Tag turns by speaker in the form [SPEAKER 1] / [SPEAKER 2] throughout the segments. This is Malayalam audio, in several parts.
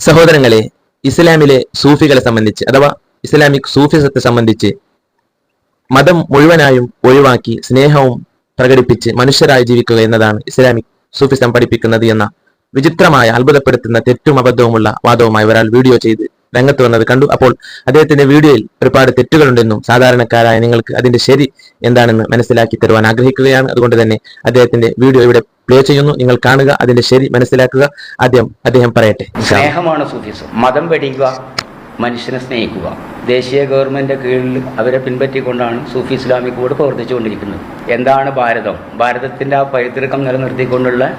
[SPEAKER 1] സഹോദരങ്ങളെ ഇസ്ലാമിലെ സൂഫികളെ സംബന്ധിച്ച് അഥവാ ഇസ്ലാമിക് സൂഫിസത്തെ സംബന്ധിച്ച് മതം മുഴുവനായും ഒഴിവാക്കി സ്നേഹവും പ്രകടിപ്പിച്ച് മനുഷ്യരായി ജീവിക്കുക എന്നതാണ് ഇസ്ലാമിക് സൂഫിസം പഠിപ്പിക്കുന്നത് എന്ന വിചിത്രമായ അത്ഭുതപ്പെടുത്തുന്ന തെറ്റും അബദ്ധവുമുള്ള വാദവുമായി ഒരാൾ വീഡിയോ ചെയ്ത് രംഗത്ത് വന്നത് കണ്ടു. അപ്പോൾ അദ്ദേഹത്തിന്റെ വീഡിയോയിൽ ഒരുപാട് തെറ്റുകളുണ്ടെന്നും സാധാരണക്കാരായ നിങ്ങൾക്ക് അതിന്റെ ശരി എന്താണെന്ന് മനസ്സിലാക്കി തരുവാൻ ആഗ്രഹിക്കുകയാണ്. അതുകൊണ്ട് തന്നെ അദ്ദേഹത്തിന്റെ വീഡിയോ ഇവിടെ പ്ലേ ചെയ്യുന്നു. നിങ്ങൾ കാണുക അതിന്റെ ശരി മനസ്സിലാക്കുക. ആദ്യം അദ്ദേഹം പറയട്ടെ.
[SPEAKER 2] സ്നേഹമാണ് മതം വെടിയുക മനുഷ്യനെ സ്നേഹിക്കുക. ദേശീയ ഗവൺമെന്റ് കീഴിൽ അവരെ പിൻപറ്റിക്കൊണ്ടാണ് സൂഫി ഇസ്ലാമിക് ബോർഡ് പ്രവർത്തിച്ചുകൊണ്ടിരിക്കുന്നത്. എന്താണ് ഭാരതം? ഭാരതത്തിന്റെ ആ പൈതൃകം നിലനിർത്തിക്കൊണ്ടുള്ള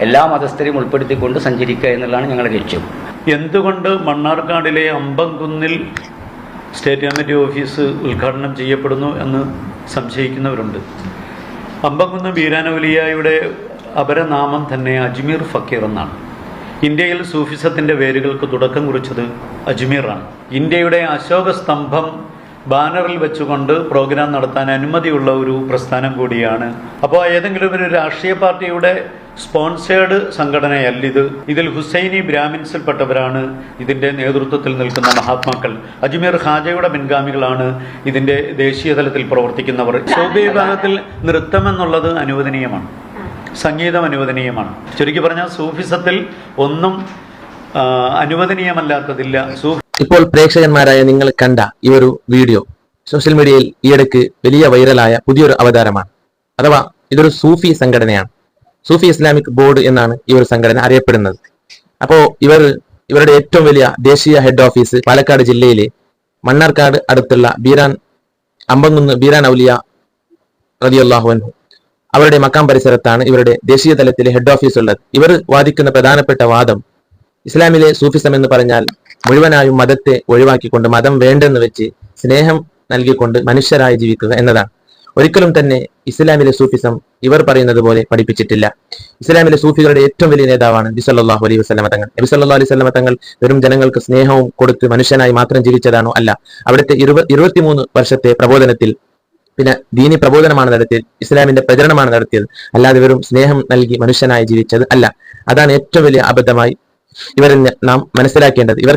[SPEAKER 2] എല്ലാ മതസ്ഥരെയും ഉൾപ്പെടുത്തിക്കൊണ്ട് സഞ്ചരിക്കുക എന്നുള്ളതാണ് ഞങ്ങളുടെ ലക്ഷ്യം.
[SPEAKER 3] എന്തുകൊണ്ട് മണ്ണാർക്കാടിലെ അമ്പംകുന്നിൽ സ്റ്റേറ്റ് കമ്മിറ്റി ഓഫീസ് ഉദ്ഘാടനം ചെയ്യപ്പെടുന്നു എന്ന് സംശയിക്കുന്നവരുണ്ട്. അമ്പംകുന്ന് ബീരാനൗലിയായുടെ അപരനാമം തന്നെ അജ്മീർ ഫക്കീർ എന്നാണ്. ഇന്ത്യയിൽ സൂഫിസത്തിന്റെ വേരുകൾക്ക് തുടക്കം കുറിച്ചത് അജ്മീറാണ്. ഇന്ത്യയുടെ അശോക സ്തംഭം ബാനറിൽ വെച്ചുകൊണ്ട് പ്രോഗ്രാം നടത്താൻ അനുമതിയുള്ള ഒരു പ്രസ്ഥാനം കൂടിയാണ്. അപ്പോൾ ഏതെങ്കിലും ഒരു രാഷ്ട്രീയ പാർട്ടിയുടെ സ്പോൺസേഡ് സംഘടനയല്ല ഇത്. ഇതിൽ ഹുസൈനി ബ്രാഹ്മിൻസിൽപ്പെട്ടവരാണ് ഇതിന്റെ നേതൃത്വത്തിൽ നിൽക്കുന്ന മഹാത്മാക്കൾ. അജ്മീർ ഖാജയുടെ മുൻഗാമികളാണ് ഇതിന്റെ ദേശീയ തലത്തിൽ പ്രവർത്തിക്കുന്നവർ. സൗദി വിഭാഗത്തിൽ നൃത്തം എന്നുള്ളത് അനുവദനീയമാണ്. സംഗീതം അനുവദനീയമാണ്. ചുരുക്കി പറഞ്ഞാൽ സൂഫിസത്തിൽ ഒന്നും അനുവദനീയമല്ലാത്തതില്ല.
[SPEAKER 1] ഇപ്പോൾ പ്രേക്ഷകന്മാരായ നിങ്ങൾ കണ്ട ഈ ഒരു വീഡിയോ സോഷ്യൽ മീഡിയയിൽ ഈയിടയ്ക്ക് വലിയ വൈറലായ പുതിയൊരു അവതാരമാണ്. അഥവാ ഇതൊരു സൂഫി സംഘടനയാണ്. സൂഫി ഇസ്ലാമിക് ബോർഡ് എന്നാണ് ഈ ഒരു സംഘടന അറിയപ്പെടുന്നത്. അപ്പോ ഇവർ ഇവരുടെ ഏറ്റവും വലിയ ദേശീയ ഹെഡ് ഓഫീസ് പാലക്കാട് ജില്ലയിലെ മണ്ണാർക്കാട് അടുത്തുള്ള ബീരാൻ അമ്പങ്കുന്ന് ബീരാൻ ഔലിയ റതിയുള്ളാഹു അൻഹു. അവരുടെ മക്കാം പരിസരത്താണ് ഇവരുടെ ദേശീയ തലത്തിലെ ഹെഡ് ഓഫീസ് ഉള്ളത്. ഇവർ വാദിക്കുന്ന പ്രധാനപ്പെട്ട വാദം ഇസ്ലാമിലെ സൂഫിസം എന്ന് പറഞ്ഞാൽ മുഴുവനായും മതത്തെ ഒഴിവാക്കിക്കൊണ്ട് മതം വേണ്ടെന്ന് വെച്ച് സ്നേഹം നൽകിക്കൊണ്ട് മനുഷ്യരായി ജീവിക്കുക എന്നതാണ്. ഒരിക്കലും തന്നെ ഇസ്ലാമിലെ സൂഫിസം ഇവർ പറയുന്നത് പോലെ പഠിപ്പിച്ചിട്ടില്ല. ഇസ്ലാമിലെ സൂഫികളുടെ ഏറ്റവും വലിയ നേതാവാണ് നബി സല്ലല്ലാഹു അലൈഹി വസല്ലമ തങ്ങൾ. നബി സല്ലാ അലൈഹി വസല്ലമ തങ്ങൾ വെറും ജനങ്ങൾക്ക് സ്നേഹവും കൊടുത്ത് മനുഷ്യനായി മാത്രം ജീവിച്ചതാണോ അല്ല. അവിടുത്തെ ഇരുപ ഇരുപത്തിമൂന്ന് വർഷത്തെ പ്രബോധനത്തിൽ പിന്നെ ദീനി പ്രബോധനമാണ് നടത്തിയത് ഇസ്ലാമിന്റെ പ്രചരണമാണ് നടത്തിയത്. അല്ലാതെ വെറും സ്നേഹം നൽകി മനുഷ്യനായി ജീവിച്ചത് അല്ല. അതാണ് ഏറ്റവും വലിയ അബദ്ധമായി ഇവരെ നാം മനസ്സിലാക്കേണ്ടത്. ഇവർ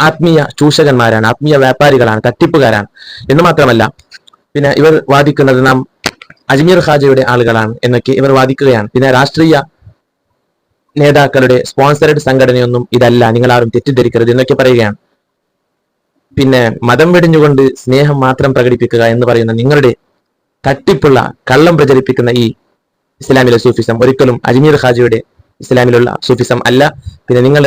[SPEAKER 1] ആത്മീയ ചൂഷകന്മാരാണ് ആത്മീയ വ്യാപാരികളാണ് തട്ടിപ്പുകാരാണ്. എന്ന് മാത്രമല്ല പിന്നെ ഇവർ വാദിക്കുന്നത് നാം അജ്മീർ ഖാജയുടെ ആളുകളാണ് എന്നൊക്കെ ഇവർ വാദിക്കുകയാണ്. പിന്നെ രാഷ്ട്രീയ നേതാക്കളുടെ സ്പോൺസർഡ് സംഘടനയൊന്നും ഇതല്ല. നിങ്ങൾ ആരും തെറ്റിദ്ധരിക്കരുത് എന്നൊക്കെ പറയുകയാണ്. പിന്നെ മതം വെടിഞ്ഞുകൊണ്ട് സ്നേഹം മാത്രം പ്രകടിപ്പിക്കുക എന്ന് പറയുന്ന നിങ്ങളുടെ തട്ടിപ്പുള്ള കള്ളം പ്രചരിപ്പിക്കുന്ന ഈ ഇസ്ലാമിലെ സൂഫിസം ഒരിക്കലും അജ്മീർ ഖാജയുടെ ഇസ്ലാമിലുള്ള സൂഫിസം അല്ല. പിന്നെ നിങ്ങൾ